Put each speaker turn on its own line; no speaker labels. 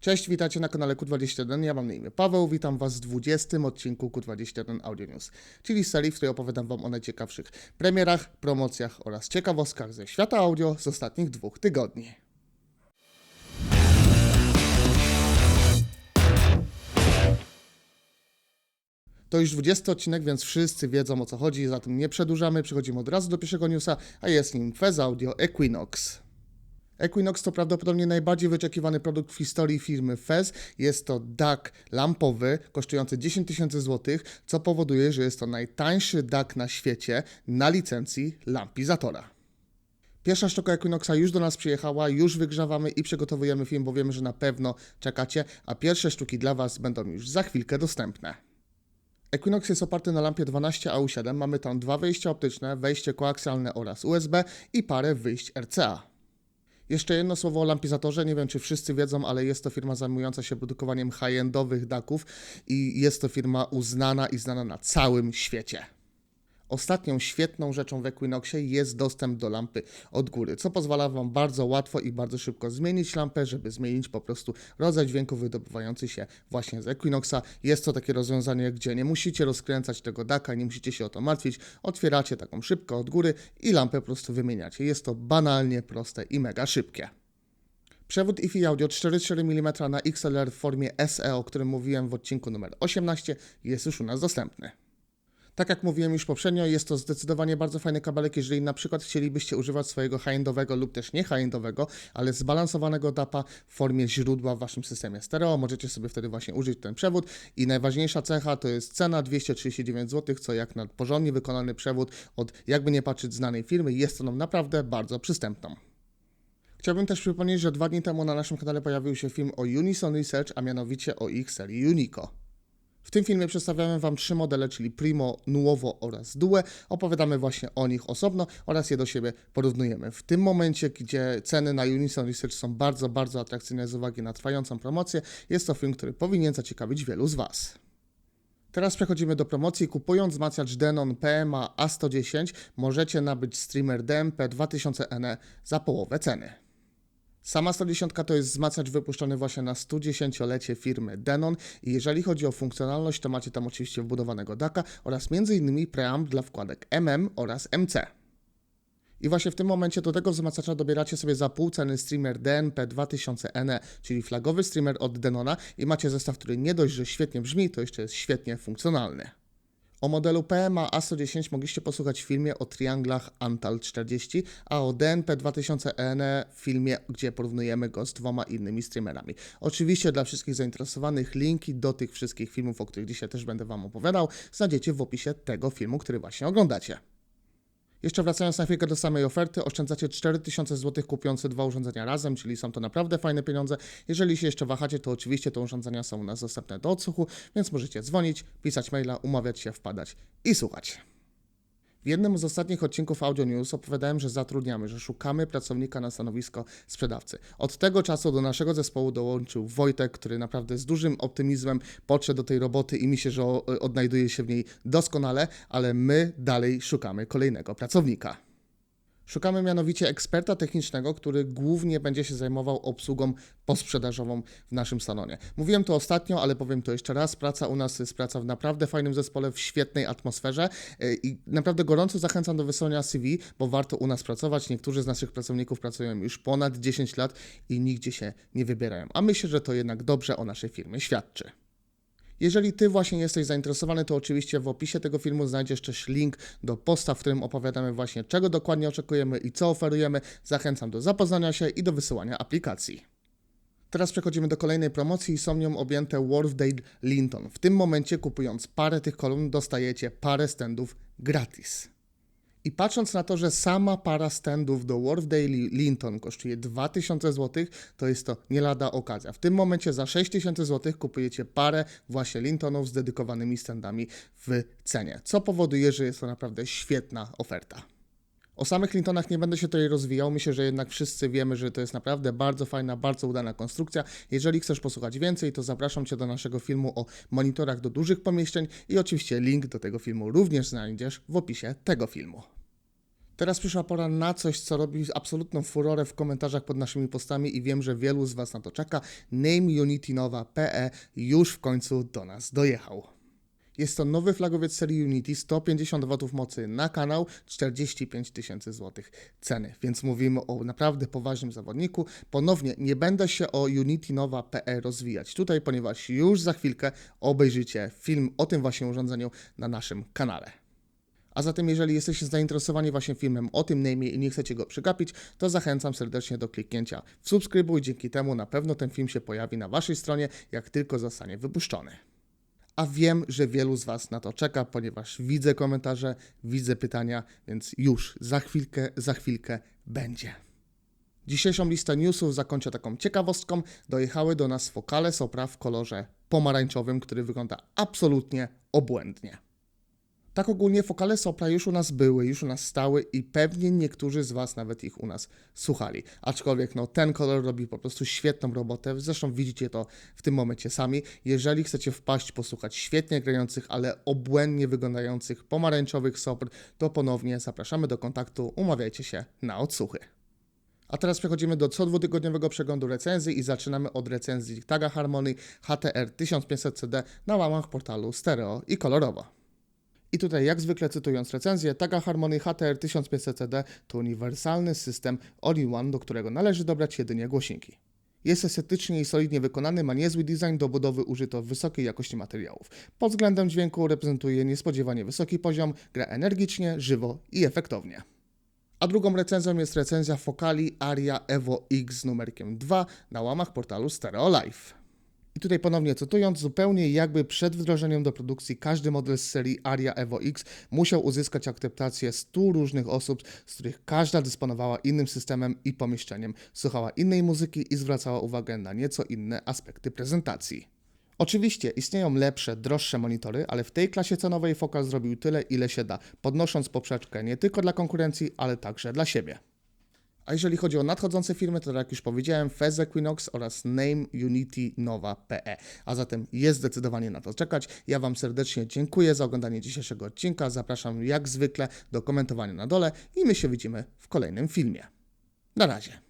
Cześć, witajcie na kanale Q21. Ja mam na imię Paweł. Witam Was w 20 odcinku Q21 Audio News, czyli serii, w której opowiadam Wam o najciekawszych premierach, promocjach oraz ciekawostkach ze świata audio z ostatnich dwóch tygodni. To już 20 odcinek, więc wszyscy wiedzą o co chodzi, zatem nie przedłużamy, przechodzimy od razu do pierwszego newsa, a jest nim Fez Audio Equinox. Equinox to prawdopodobnie najbardziej wyczekiwany produkt w historii firmy Fez. Jest to DAC lampowy, kosztujący 10 tysięcy złotych, co powoduje, że jest to najtańszy DAC na świecie na licencji lampizatora. Pierwsza sztuka Equinoxa już do nas przyjechała, już wygrzewamy i przygotowujemy film, bo wiemy, że na pewno czekacie, a pierwsze sztuki dla Was będą już za chwilkę dostępne. Equinox jest oparty na lampie 12AU7. Mamy tam dwa wyjścia optyczne, wejście koaksjalne oraz USB i parę wyjść RCA. Jeszcze jedno słowo o lampizatorze. Nie wiem, czy wszyscy wiedzą, ale jest to firma zajmująca się produkowaniem high-endowych daków i jest to firma uznana i znana na całym świecie. Ostatnią świetną rzeczą w Equinoxie jest dostęp do lampy od góry, co pozwala Wam bardzo łatwo i bardzo szybko zmienić lampę, żeby zmienić po prostu rodzaj dźwięku wydobywający się właśnie z Equinoxa. Jest to takie rozwiązanie, gdzie nie musicie rozkręcać tego daka, nie musicie się o to martwić. Otwieracie taką szybkę od góry i lampę po prostu wymieniacie. Jest to banalnie proste i mega szybkie. Przewód IFI Audio 4,4 mm na XLR w formie SE, o którym mówiłem w odcinku numer 18, jest już u nas dostępny. Tak jak mówiłem już poprzednio, jest to zdecydowanie bardzo fajny kabelek, jeżeli na przykład chcielibyście używać swojego high-endowego lub też nie high-endowego, ale zbalansowanego DAPa w formie źródła w waszym systemie stereo. Możecie sobie wtedy właśnie użyć ten przewód i najważniejsza cecha to jest cena 239 zł, co jak na porządnie wykonany przewód od jakby nie patrzeć znanej firmy jest ceną naprawdę bardzo przystępną. Chciałbym też przypomnieć, że dwa dni temu na naszym kanale pojawił się film o Unison Research, a mianowicie o ich serii Unico. W tym filmie przedstawiamy Wam trzy modele, czyli Primo, Nuovo oraz Due. Opowiadamy właśnie o nich osobno oraz je do siebie porównujemy. W tym momencie, gdzie ceny na Unison Research są bardzo, bardzo atrakcyjne z uwagi na trwającą promocję, jest to film, który powinien zaciekawić wielu z Was. Teraz przechodzimy do promocji. Kupując wzmacniacz Denon PMA A110 możecie nabyć streamer DMP 2000NE za połowę ceny. Sama 110 to jest wzmacniacz wypuszczony właśnie na 110-lecie firmy Denon i jeżeli chodzi o funkcjonalność, to macie tam oczywiście wbudowanego DACa oraz m.in. preamp dla wkładek MM oraz MC. I właśnie w tym momencie do tego wzmacniacza dobieracie sobie za pół ceny streamer DNP 2000NE, czyli flagowy streamer od Denona i macie zestaw, który nie dość, że świetnie brzmi, to jeszcze jest świetnie funkcjonalny. O modelu PMA A110 mogliście posłuchać w filmie o trianglach Antal 40, a o DNP 2000N w filmie, gdzie porównujemy go z dwoma innymi streamerami. Oczywiście dla wszystkich zainteresowanych linki do tych wszystkich filmów, o których dzisiaj też będę Wam opowiadał, znajdziecie w opisie tego filmu, który właśnie oglądacie. Jeszcze wracając na chwilkę do samej oferty, oszczędzacie 4000 zł kupując dwa urządzenia razem, czyli są to naprawdę fajne pieniądze. Jeżeli się jeszcze wahacie, to oczywiście te urządzenia są u nas dostępne do odsłuchu, więc możecie dzwonić, pisać maila, umawiać się, wpadać i słuchać. W jednym z ostatnich odcinków Audio News opowiadałem, że zatrudniamy, że szukamy pracownika na stanowisko sprzedawcy. Od tego czasu do naszego zespołu dołączył Wojtek, który naprawdę z dużym optymizmem podszedł do tej roboty i myślę, że odnajduje się w niej doskonale, ale my dalej szukamy kolejnego pracownika. Szukamy mianowicie eksperta technicznego, który głównie będzie się zajmował obsługą posprzedażową w naszym salonie. Mówiłem to ostatnio, ale powiem to jeszcze raz. Praca u nas jest praca w naprawdę fajnym zespole, w świetnej atmosferze y, i naprawdę gorąco zachęcam do wysłania CV, bo warto u nas pracować. Niektórzy z naszych pracowników pracują już ponad 10 lat i nigdzie się nie wybierają. A myślę, że to jednak dobrze o naszej firmie świadczy. Jeżeli Ty właśnie jesteś zainteresowany, to oczywiście w opisie tego filmu znajdziesz też link do posta, w którym opowiadamy właśnie czego dokładnie oczekujemy i co oferujemy. Zachęcam do zapoznania się i do wysyłania aplikacji. Teraz przechodzimy do kolejnej promocji i są nią objęte Wharfdale Linton. W tym momencie kupując parę tych kolumn dostajecie parę standów gratis. I patrząc na to, że sama para standów do Wharfdale Linton kosztuje 2000 zł, to jest to nie lada okazja. W tym momencie za 6000 zł kupujecie parę właśnie Lintonów z dedykowanymi standami w cenie, co powoduje, że jest to naprawdę świetna oferta. O samych Lintonach nie będę się tutaj rozwijał. Myślę, że jednak wszyscy wiemy, że to jest naprawdę bardzo fajna, bardzo udana konstrukcja. Jeżeli chcesz posłuchać więcej, to zapraszam Cię do naszego filmu o monitorach do dużych pomieszczeń i oczywiście link do tego filmu również znajdziesz w opisie tego filmu. Teraz przyszła pora na coś, co robi absolutną furorę w komentarzach pod naszymi postami i wiem, że wielu z Was na to czeka. Name Unity PE już w końcu do nas dojechał. Jest to nowy flagowiec serii Unity, 150 W mocy na kanał, 45 tysięcy złotych ceny, więc mówimy o naprawdę poważnym zawodniku. Ponownie nie będę się o Unity PE rozwijać tutaj, ponieważ już za chwilkę obejrzycie film o tym właśnie urządzeniu na naszym kanale. A zatem, jeżeli jesteście zainteresowani właśnie filmem o tym name i nie chcecie go przegapić, to zachęcam serdecznie do kliknięcia w subskrybuj. Dzięki temu na pewno ten film się pojawi na waszej stronie, jak tylko zostanie wypuszczony. A wiem, że wielu z Was na to czeka, ponieważ widzę komentarze, widzę pytania, więc już za chwilkę, za chwilkę będzie. Dzisiejszą listę newsów zakończę taką ciekawostką. Dojechały do nas fokale Sopra w kolorze pomarańczowym, który wygląda absolutnie obłędnie. Tak ogólnie fokale Sopra już u nas były, już u nas stały i pewnie niektórzy z Was nawet ich u nas słuchali. Aczkolwiek no, ten kolor robi po prostu świetną robotę, zresztą widzicie to w tym momencie sami. Jeżeli chcecie wpaść, posłuchać świetnie grających, ale obłędnie wyglądających pomarańczowych Sopr, to ponownie zapraszamy do kontaktu, umawiajcie się na odsłuchy. A teraz przechodzimy do co dwutygodniowego przeglądu recenzji i zaczynamy od recenzji Taga Harmony HTR 1500 CD na łamach portalu Stereo i kolorowo. I tutaj, jak zwykle cytując recenzję, Taga Harmony HTR 1500 CD to uniwersalny system all-in-one, do którego należy dobrać jedynie głośniki. Jest estetycznie i solidnie wykonany, ma niezły design, do budowy użyto wysokiej jakości materiałów. Pod względem dźwięku reprezentuje niespodziewanie wysoki poziom, gra energicznie, żywo i efektownie. A drugą recenzją jest recenzja Focali Aria Evo X z numerkiem 2 na łamach portalu Stereo Live. I tutaj ponownie cytując, zupełnie jakby przed wdrożeniem do produkcji każdy model z serii Aria Evo X musiał uzyskać akceptację 100 różnych osób, z których każda dysponowała innym systemem i pomieszczeniem, słuchała innej muzyki i zwracała uwagę na nieco inne aspekty prezentacji. Oczywiście istnieją lepsze, droższe monitory, ale w tej klasie cenowej Focal zrobił tyle, ile się da, podnosząc poprzeczkę nie tylko dla konkurencji, ale także dla siebie. A jeżeli chodzi o nadchodzące firmy, to tak jak już powiedziałem, Fez Equinox oraz Name Unity Nowa PE. A zatem jest zdecydowanie na to czekać. Ja Wam serdecznie dziękuję za oglądanie dzisiejszego odcinka. Zapraszam jak zwykle do komentowania na dole i my się widzimy w kolejnym filmie. Na razie.